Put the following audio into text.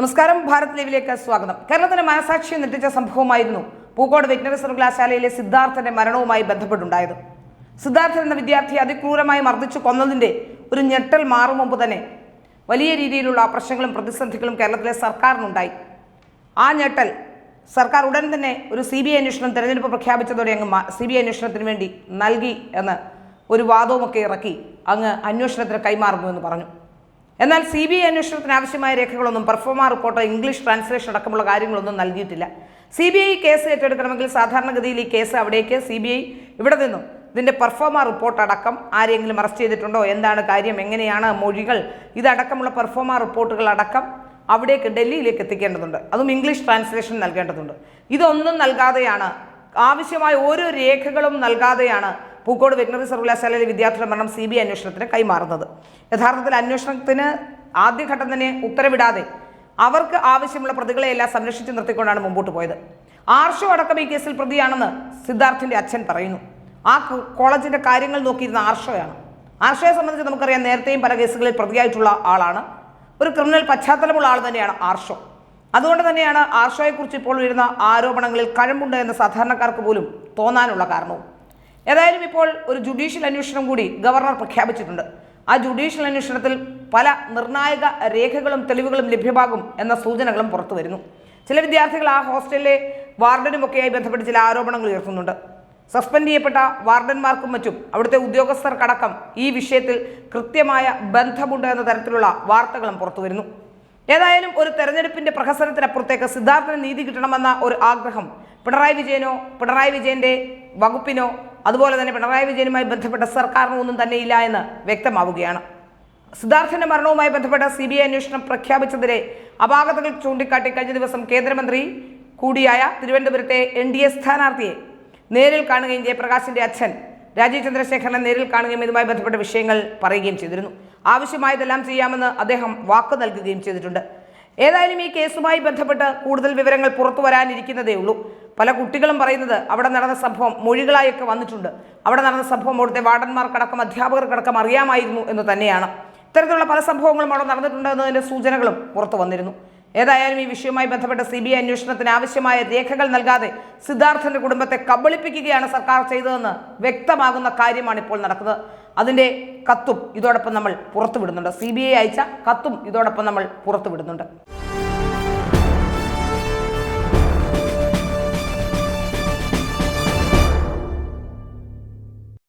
നമസ്കാരം ഭാരത് ലൈവിലേക്ക് സ്വാഗതം. കേരളത്തിന്റെ മനസാക്ഷിയെ നെട്ടിച്ച സംഭവമായിരുന്നു പൂക്കോട് വെറ്റിനറി സർവകലാശാലയിലെ സിദ്ധാർത്ഥന്റെ മരണവുമായി ബന്ധപ്പെട്ടുണ്ടായത്. സിദ്ധാർത്ഥൻ എന്ന വിദ്യാർത്ഥി അതിക്രൂരമായി മർദ്ദിച്ചു കൊന്നതിന്റെ ഒരു ഞെട്ടൽ മാറും മുമ്പ് തന്നെ വലിയ രീതിയിലുള്ള പ്രശ്നങ്ങളും പ്രതിസന്ധികളും കേരളത്തിലെ സർക്കാരിനുണ്ടായി. ആ ഞെട്ടൽ സർക്കാർ ഉടൻ തന്നെ ഒരു സി ബി ഐ അന്വേഷണം തെരഞ്ഞെടുപ്പ് പ്രഖ്യാപിച്ചതോടെ അങ്ങ് സി ബി ഐ അന്വേഷണത്തിന് വേണ്ടി നൽകി എന്ന് ഒരു വാദവുമൊക്കെ ഇറക്കി അങ്ങ് അന്വേഷണത്തിന് കൈമാറുന്നു എന്ന് പറഞ്ഞു. എന്നാൽ സി ബി ഐ അന്വേഷണത്തിന് ആവശ്യമായ രേഖകളൊന്നും പെർഫോമ റിപ്പോർട്ടോ ഇംഗ്ലീഷ് ട്രാൻസ്ലേഷൻ അടക്കമുള്ള കാര്യങ്ങളൊന്നും നൽകിയിട്ടില്ല. സി ബി ഐ കേസ് ഏറ്റെടുക്കണമെങ്കിൽ സാധാരണഗതിയിൽ ഈ കേസ് അവിടേക്ക് സി ബി ഐ ഇവിടെ നിന്നും ഇതിന്റെ പെർഫോമ റിപ്പോർട്ട് അടക്കം ആരെങ്കിലും അറസ്റ്റ് ചെയ്തിട്ടുണ്ടോ എന്താണ് കാര്യം എങ്ങനെയാണ് മൊഴികൾ ഇതടക്കമുള്ള പെർഫോമ റിപ്പോർട്ടുകൾ അടക്കം അവിടേക്ക് ഡൽഹിയിലേക്ക് എത്തിക്കേണ്ടതുണ്ട്. അതും ഇംഗ്ലീഷ് ട്രാൻസ്ലേഷൻ നൽകേണ്ടതുണ്ട്. ഇതൊന്നും നൽകാതെയാണ് ആവശ്യമായ ഓരോ രേഖകളും നൽകാതെയാണ് പൂക്കോട് വെറ്റിനറി സർവകലാശാലയിലെ വിദ്യാർത്ഥിയുടെ മരണം സി ബി ഐ അന്വേഷണത്തിന് കൈമാറുന്നത്. യഥാർത്ഥത്തിൽ അന്വേഷണത്തിന് ആദ്യഘട്ടം തന്നെ ഉത്തരവിടാതെ അവർക്ക് ആവശ്യമുള്ള പ്രതികളെയെല്ലാം സംരക്ഷിച്ചു നിർത്തിക്കൊണ്ടാണ് മുമ്പോട്ട് പോയത്. ആർഷോ അടക്കം ഈ കേസിൽ പ്രതിയാണെന്ന് സിദ്ധാർത്ഥിന്റെ അച്ഛൻ പറയുന്നു. ആ കോളേജിന്റെ കാര്യങ്ങൾ നോക്കിയിരുന്ന ആർഷോയാണ്. ആർഷോയെ സംബന്ധിച്ച് നമുക്കറിയാം നേരത്തെയും പല കേസുകളിൽ പ്രതിയായിട്ടുള്ള ആളാണ്. ഒരു ക്രിമിനൽ പശ്ചാത്തലമുള്ള ആൾ തന്നെയാണ് ആർഷോ. അതുകൊണ്ട് തന്നെയാണ് ആർഷോയെക്കുറിച്ച് ഇപ്പോൾ വരുന്ന ആരോപണങ്ങളിൽ കഴമ്പുണ്ട് എന്ന് സാധാരണക്കാർക്ക് പോലും തോന്നാനുള്ള കാരണവും. ഏതായാലും ഇപ്പോൾ ഒരു ജുഡീഷ്യൽ അന്വേഷണം കൂടി ഗവർണർ പ്രഖ്യാപിച്ചിട്ടുണ്ട്. ആ ജുഡീഷ്യൽ അന്വേഷണത്തിൽ പല നിർണായക രേഖകളും തെളിവുകളും ലഭ്യമാകും എന്ന സൂചനകളും പുറത്തു വരുന്നു. ചില വിദ്യാർത്ഥികൾ ആ ഹോസ്റ്റലിലെ വാർഡനുമൊക്കെയായി ബന്ധപ്പെട്ട് ചില ആരോപണങ്ങൾ ഉയർത്തുന്നുണ്ട്. സസ്പെൻഡ് ചെയ്യപ്പെട്ട വാർഡന്മാർക്കും മറ്റും അവിടുത്തെ ഉദ്യോഗസ്ഥർക്കടക്കം ഈ വിഷയത്തിൽ കൃത്യമായ ബന്ധമുണ്ട് എന്ന തരത്തിലുള്ള വാർത്തകളും പുറത്തു വരുന്നു. ഏതായാലും ഒരു തെരഞ്ഞെടുപ്പിന്റെ പ്രഹസനത്തിനപ്പുറത്തേക്ക് സിദ്ധാർത്ഥന് നീതി കിട്ടണമെന്ന ഒരു ആഗ്രഹം പിണറായി വിജയനോ പിണറായി വിജയന്റെ വകുപ്പിനോ അതുപോലെ തന്നെ പിണറായി വിജയനുമായി ബന്ധപ്പെട്ട സർക്കാരിന് ഒന്നും തന്നെ ഇല്ല എന്ന് വ്യക്തമാവുകയാണ്. സിദ്ധാർത്ഥന്റെ മരണവുമായി ബന്ധപ്പെട്ട സി ബി ഐ അന്വേഷണം പ്രഖ്യാപിച്ചതിലെ അപാകതകൾ ചൂണ്ടിക്കാട്ടി കഴിഞ്ഞ ദിവസം കേന്ദ്രമന്ത്രി കൂടിയായ തിരുവനന്തപുരത്തെ എൻ ഡി എ സ്ഥാനാർത്ഥിയെ നേരിൽ കാണുകയും ജയപ്രകാശിന്റെ അച്ഛൻ രാജീവ് ചന്ദ്രശേഖരനെ നേരിൽ കാണുകയും ഇതുമായി ബന്ധപ്പെട്ട വിഷയങ്ങൾ പറയുകയും ചെയ്തിരുന്നു. ആവശ്യമായതെല്ലാം ചെയ്യാമെന്ന് അദ്ദേഹം വാക്ക് നൽകുകയും ചെയ്തിട്ടുണ്ട്. ഏതായാലും ഈ കേസുമായി ബന്ധപ്പെട്ട് കൂടുതൽ വിവരങ്ങൾ പുറത്തു വരാനിരിക്കുന്നതേ ഉള്ളൂ. പല കുട്ടികളും പറയുന്നത് അവിടെ നടന്ന സംഭവം മൊഴികളായൊക്കെ വന്നിട്ടുണ്ട്. അവിടെ നടന്ന സംഭവം അവിടുത്തെ വാർഡന്മാർക്കടക്കം അധ്യാപകർക്കടക്കം അറിയാമായിരുന്നു എന്ന് തന്നെയാണ്. ഇത്തരത്തിലുള്ള പല സംഭവങ്ങളും അവിടെ നടന്നിട്ടുണ്ട് എന്നതിന്റെ സൂചനകളും പുറത്തു വന്നിരുന്നു. ഏതായാലും ഈ വിഷയവുമായി ബന്ധപ്പെട്ട സി ബി ഐ അന്വേഷണത്തിന് ആവശ്യമായ രേഖകൾ നൽകാതെ സിദ്ധാർത്ഥന്റെ കുടുംബത്തെ കബളിപ്പിക്കുകയാണ് സർക്കാർ ചെയ്തതെന്ന് വ്യക്തമാകുന്ന കാര്യമാണ് ഇപ്പോൾ നടക്കുന്നത്. അതിന്റെ കത്തും ഇതോടൊപ്പം നമ്മൾ പുറത്തുവിടുന്നുണ്ട്. സി ബി ഐ അയച്ച കത്തും ഇതോടൊപ്പം നമ്മൾ പുറത്തുവിടുന്നുണ്ട്.